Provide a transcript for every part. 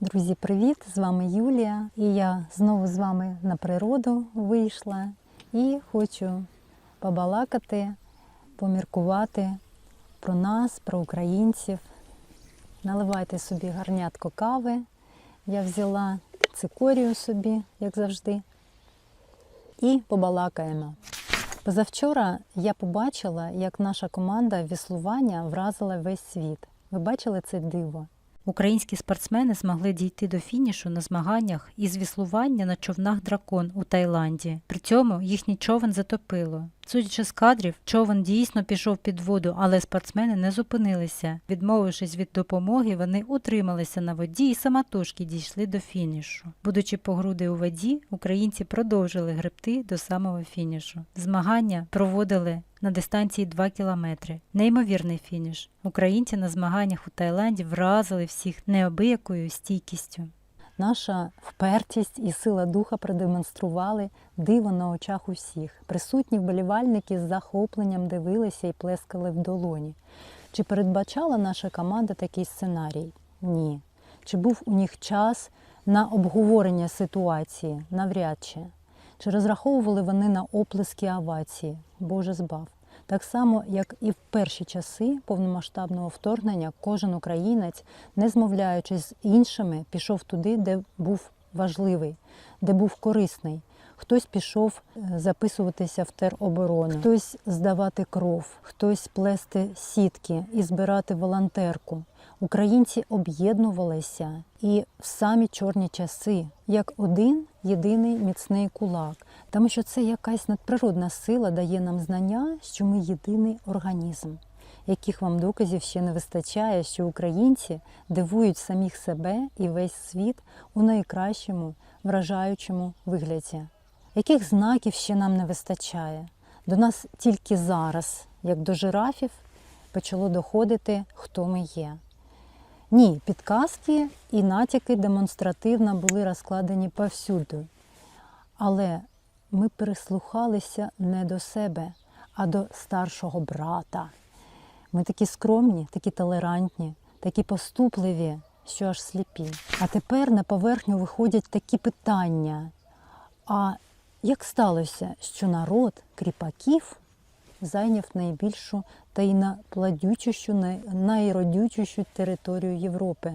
Друзі, привіт! З вами Юлія, і я знову з вами на природу вийшла і хочу побалакати, поміркувати про нас, про українців. Наливайте собі гарнятко кави. Я взяла цикорію собі, як завжди, і побалакаємо. Позавчора я побачила, як наша команда веслування вразила весь світ. Ви бачили це диво? Українські спортсмени змогли дійти до фінішу на змаганнях із віслування на човнах дракон у Таїланді. При цьому їхній човен затопило. Судячи з кадрів, човен дійсно пішов під воду, але спортсмени не зупинилися. Відмовившись від допомоги, вони утрималися на воді і самотужки дійшли до фінішу. Будучи по груди у воді, українці продовжили гребти до самого фінішу. Змагання проводили на дистанції 2 кілометри. Неймовірний фініш. Українці на змаганнях у Таїланді вразили всіх неабиякою стійкістю. Наша впертість і сила духа продемонстрували диво на очах усіх. Присутні вболівальники з захопленням дивилися і плескали в долоні. Чи передбачала наша команда такий сценарій? Ні. Чи був у них час на обговорення ситуації? Навряд чи. Чи розраховували вони на оплески овації? Боже збав. Так само, як і в перші часи повномасштабного вторгнення, кожен українець, не змовляючись з іншими, пішов туди, де був важливий, де був корисний. Хтось пішов е, записуватися в тероборону, хтось здавати кров, хтось плести сітки і збирати волонтерку. Українці об'єднувалися і в самі чорні часи, як один єдиний міцний кулак, тому що це якась надприродна сила дає нам знання, що ми єдиний організм. Яких вам доказів ще не вистачає, що українці дивують самих себе і весь світ у найкращому, вражаючому вигляді? Яких знаків ще нам не вистачає? До нас тільки зараз, як до жирафів, почало доходити, хто ми є. Ні, підказки і натяки демонстративно були розкладені повсюду. Але ми прислухалися не до себе, а до старшого брата. Ми такі скромні, такі толерантні, такі поступливі, що аж сліпі. А тепер на поверхню виходять такі питання. А як сталося, що народ кріпаків зайняв найбільшу та й найплодючущу, най- найродючущу територію Європи?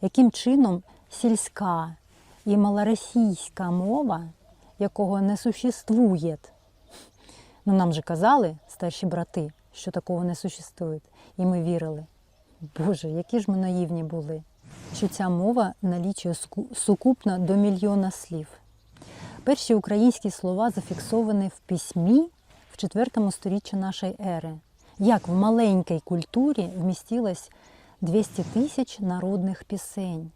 Яким чином сільська і малоросійська мова, якого не существує, ну нам же казали старші брати, що такого не существує, і ми вірили. Боже, які ж ми наївні були, що ця мова налічує сукупно до мільйона слів. Перші українські слова зафіксовані в письмі в IV сторіччі нашої ери. Як в маленькій культурі вмістилось 200 тисяч народних пісень.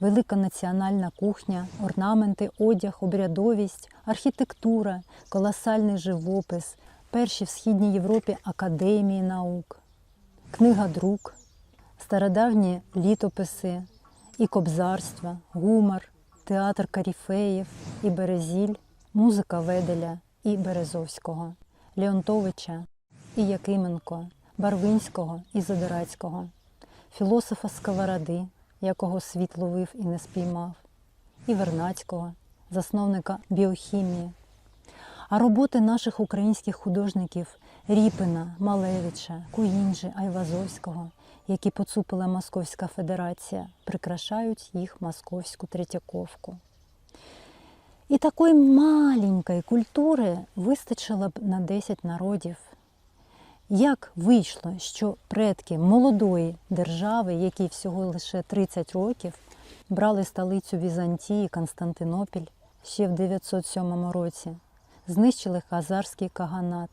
Велика національна кухня, орнаменти, одяг, обрядовість, архітектура, колосальний живопис, перші в Східній Європі академії наук, книга друк, стародавні літописи і кобзарства, гумор, театр Каріфеїв і Березіль, музика Веделя і Березовського, Леонтовича і Якименко, Барвинського і Задирацького, філософа Сковороди, якого світ ловив і не спіймав, і Вернацького, засновника біохімії. А роботи наших українських художників Ріпина, Малевича, Куінджі, Айвазовського, які поцупила Московська Федерація, прикрашають їх московську Третьяковку. І такої маленької культури вистачило б на 10 народів. Як вийшло, що предки молодої держави, якій всього лише 30 років, брали столицю Візантії Константинопіль ще в 907 році, знищили хазарський каганат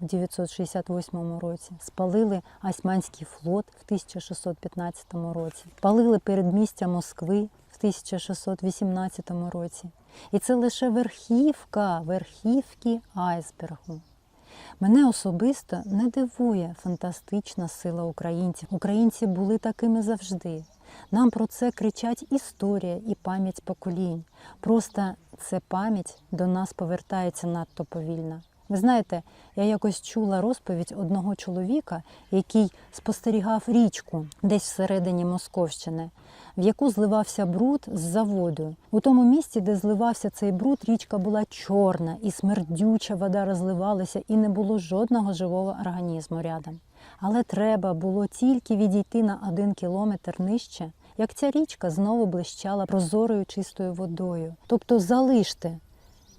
в 968 році, спалили Османський флот в 1615 році, палили передмістя Москви в 1618 році. І це лише верхівка, верхівки айсбергу. Мене особисто не дивує фантастична сила українців. Українці були такими завжди. Нам про це кричать історія і пам'ять поколінь. Просто ця пам'ять до нас повертається надто повільно. Ви знаєте, я якось чула розповідь одного чоловіка, який спостерігав річку десь всередині Московщини, в яку зливався бруд з заводу. У тому місці, де зливався цей бруд, річка була чорна і смердюча вода розливалася, і не було жодного живого організму рядом. Але треба було тільки відійти на один кілометр нижче, як ця річка знову блищала прозорою чистою водою. Тобто залиште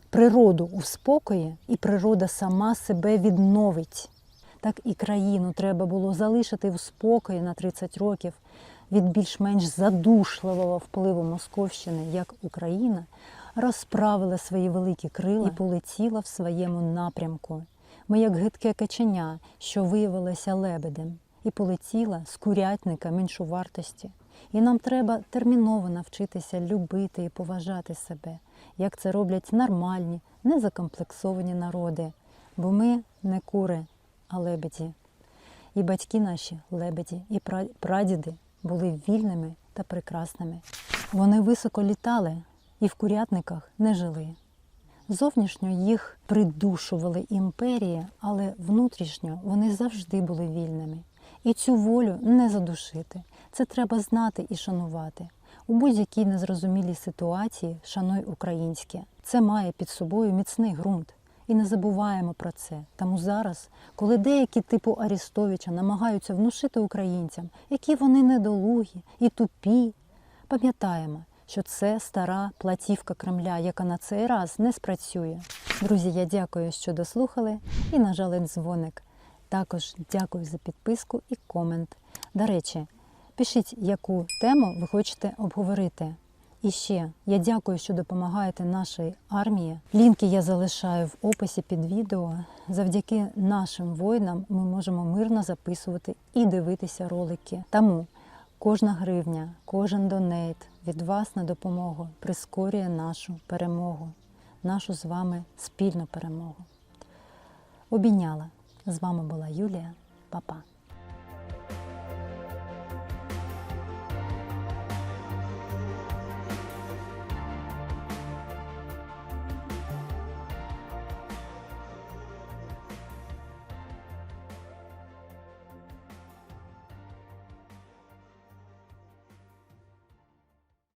природу у спокої, і природа сама себе відновить. Так і країну треба було залишити в спокої на 30 років від більш-менш задушливого впливу Московщини, як Україна розправила свої великі крила і полетіла в своєму напрямку. Ми, як гидке каченя, що виявилося лебедем, і полетіла з курятника меншовартості. І нам треба терміново навчитися любити і поважати себе, як це роблять нормальні, незакомплексовані народи. Бо ми не кури, а лебеді. І батьки наші лебеді, і прадіди були вільними та прекрасними. Вони високо літали і в курятниках не жили. Зовнішньо їх придушували імперії, але внутрішньо вони завжди були вільними. І цю волю не задушити. Це треба знати і шанувати. У будь-якій незрозумілій ситуації шануй українське. Це має під собою міцний ґрунт. І не забуваємо про це. Тому зараз, коли деякі типу Арістовича намагаються внушити українцям, які вони недолугі і тупі, пам'ятаємо, що це стара платівка Кремля, яка на цей раз не спрацює. Друзі, я дякую, що дослухали і нажали дзвоник. Також дякую за підписку і комент. До речі, пишіть, яку тему ви хочете обговорити. І ще я дякую, що допомагаєте нашій армії. Лінки я залишаю в описі під відео. Завдяки нашим воїнам ми можемо мирно записувати і дивитися ролики. Тому кожна гривня, кожен донейт від вас на допомогу прискорює нашу перемогу, нашу з вами спільну перемогу. Обійняла. З вами була Юлія. Па-па.